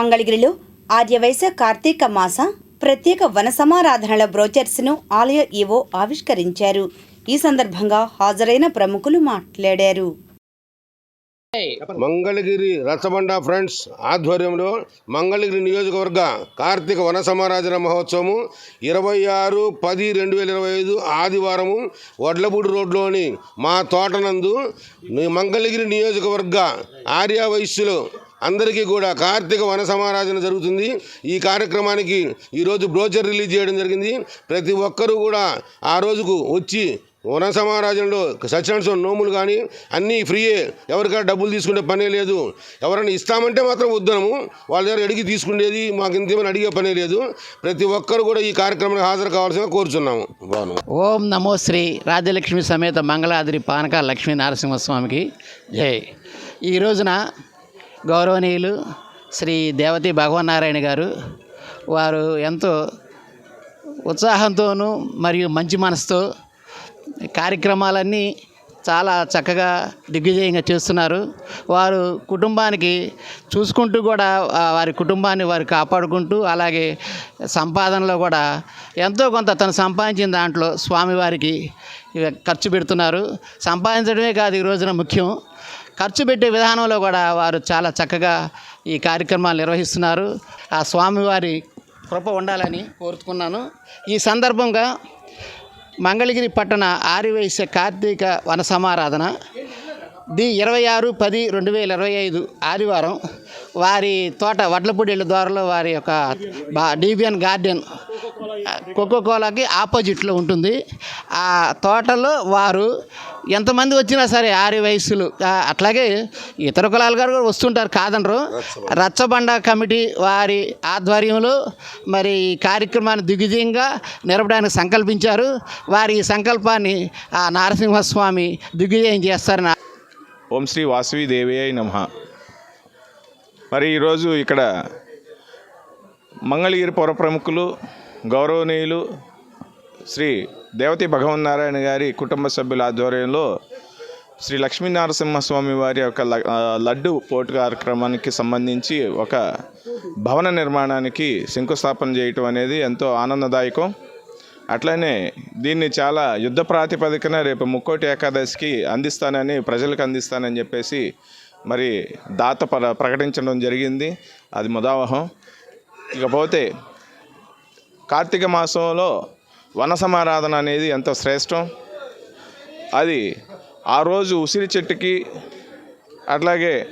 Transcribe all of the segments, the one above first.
మంగళగిరిలో ఆర్యవైశ్య కార్తీక మాస ప్రత్యేక వన సమారాధనల బ్రోచర్స్ను ఆలయ ఈవో ఆవిష్కరించారు. ఈ సందర్భంగా హాజరైన ప్రముఖులు మాట్లాడారు. మంగళగిరి రచ్చబండ ఫ్రెండ్స్ ఆధ్వర్యంలో మంగళగిరి నియోజకవర్గ కార్తీక వన సమారాధన మహోత్సవము ఇరవై ఆరు పది రెండు వేల ఇరవై ఐదు ఆదివారము వడ్లపూడి రోడ్లోని మా తోటనందు మంగళగిరి నియోజకవర్గ ఆర్యవైశ్యులు అందరికీ కూడా కార్తీక వన సమారాధన జరుగుతుంది. ఈ కార్యక్రమానికి ఈరోజు బ్రోచర్ రిలీజ్ చేయడం జరిగింది. ప్రతి ఒక్కరూ కూడా ఆ రోజుకు వచ్చి వన సమారాజంలో సత్యనారాయణ నోములు కానీ అన్నీ ఫ్రీయే. ఎవరికైనా డబ్బులు తీసుకునే పనే లేదు. ఎవరైనా ఇస్తామంటే మాత్రం వద్దనము. వాళ్ళ దగ్గర అడిగి తీసుకునేది మాకు ఇంతేమని అడిగే పనే లేదు. ప్రతి ఒక్కరు కూడా ఈ కార్యక్రమానికి హాజరు కావాల్సిన కోరుచున్నాము. బాను ఓం నమో శ్రీ రాజలక్ష్మి సమేత మంగళాద్రి పానక లక్ష్మీ నరసింహస్వామికి జై. ఈ రోజున గౌరవనీయులు శ్రీ దేవతి భగవన్నారాయణ గారు వారు ఎంతో ఉత్సాహంతోనూ మరియు మంచి మనసుతో కార్యక్రమాలన్నీ చాలా చక్కగా దిగ్విజయంగా చేస్తున్నారు. వారు కుటుంబానికి చూసుకుంటూ కూడా వారి కుటుంబాన్ని వారు కాపాడుకుంటూ అలాగే సంపాదనలో కూడా ఎంతో కొంత తను సంపాదించిన దాంట్లో స్వామివారికి ఖర్చు పెడుతున్నారు. సంపాదించడమే కాదు ఈ రోజున ముఖ్యం. ఖర్చు పెట్టే విధానంలో కూడా వారు చాలా చక్కగా ఈ కార్యక్రమాలు నిర్వహిస్తున్నారు. ఆ స్వామివారి కృప ఉండాలని కోరుతున్నాను. ఈ సందర్భంగా మంగళగిరి పట్టణ ఆరివైశ్య కార్తీక వన సమారాధన ది ఇరవై ఆరు పది రెండు వేల ఇరవై ఐదు ఆదివారం వారి తోట వడ్లపూడి ద్వారాలో వారి యొక్క బా డిబిఎన్ గార్డెన్ కోకో కోలాకి ఆపోజిట్లో ఉంటుంది. ఆ తోటలో వారు ఎంతమంది వచ్చినా సరే ఆరి వయస్సులు ఆ, అట్లాగే ఇతర కులాల గారు కూడా వస్తుంటారు కాదనరు. రచ్చబండ. కమిటీ వారి ఆధ్వర్యంలో మరి ఈ కార్యక్రమాన్ని దిగ్విజయంగా నిలపడానికి సంకల్పించారు. వారి ఈ సంకల్పాన్ని ఆ నరసింహస్వామి దిగ్విజయం చేస్తారని ఓం శ్రీ వాసవి దేవి అయి నమ. మరి ఈరోజు ఇక్కడ మంగళగిరి పౌర ప్రముఖులు గౌరవనీయులు శ్రీ దేవతి భగవన్నారాయణ గారి కుటుంబ సభ్యుల ఆధ్వర్యంలో శ్రీ లక్ష్మీనరసింహస్వామి వారి యొక్క లడ్డు పోటు కార్యక్రమానికి సంబంధించి ఒక భవన నిర్మాణానికి శంకుస్థాపన చేయటం అనేది ఎంతో ఆనందదాయకం. అట్లనే దీన్ని చాలా యుద్ధ ప్రాతిపదికన రేపు ముక్కోటి ఏకాదశికి అందిస్తానని ప్రజలకు అందిస్తానని చెప్పేసి మరి దాత ప్ర ప్రకటించడం జరిగింది. అది ముదావహం. ఇకపోతే కార్తీక మాసంలో వన సమారాధన అనేది ఎంతో శ్రేష్టం. అది ఆ రోజు ఉసిరి చెట్టుకి అట్లాగే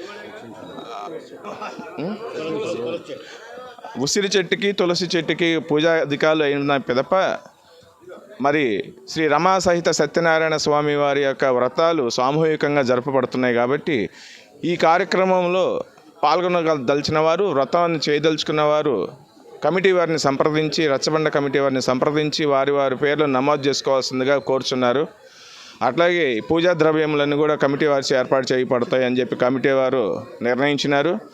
ఉసిరి చెట్టుకి తులసి చెట్టుకి పూజా అధికారులు అయిన పిదప మరి శ్రీ రమా సహిత సత్యనారాయణ స్వామి వారి యొక్క వ్రతాలు సామూహికంగా జరపబడుతున్నాయి కాబట్టి ఈ కార్యక్రమంలో పాల్గొనదలిచిన వారు వ్రతాన్ని చేయదలుచుకున్న వారు కమిటీ వారిని సంప్రదించి రచ్చబండ కమిటీ వారిని సంప్రదించి వారి వారి పేర్లు నమోదు చేసుకోవాల్సిందిగా కోరుచున్నారు. అట్లాగే పూజా ద్రవ్యములన్నీ కూడా కమిటీ వారి ఏర్పాటు చేయబడతాయి అని చెప్పి కమిటీ వారు నిర్ణయించినారు.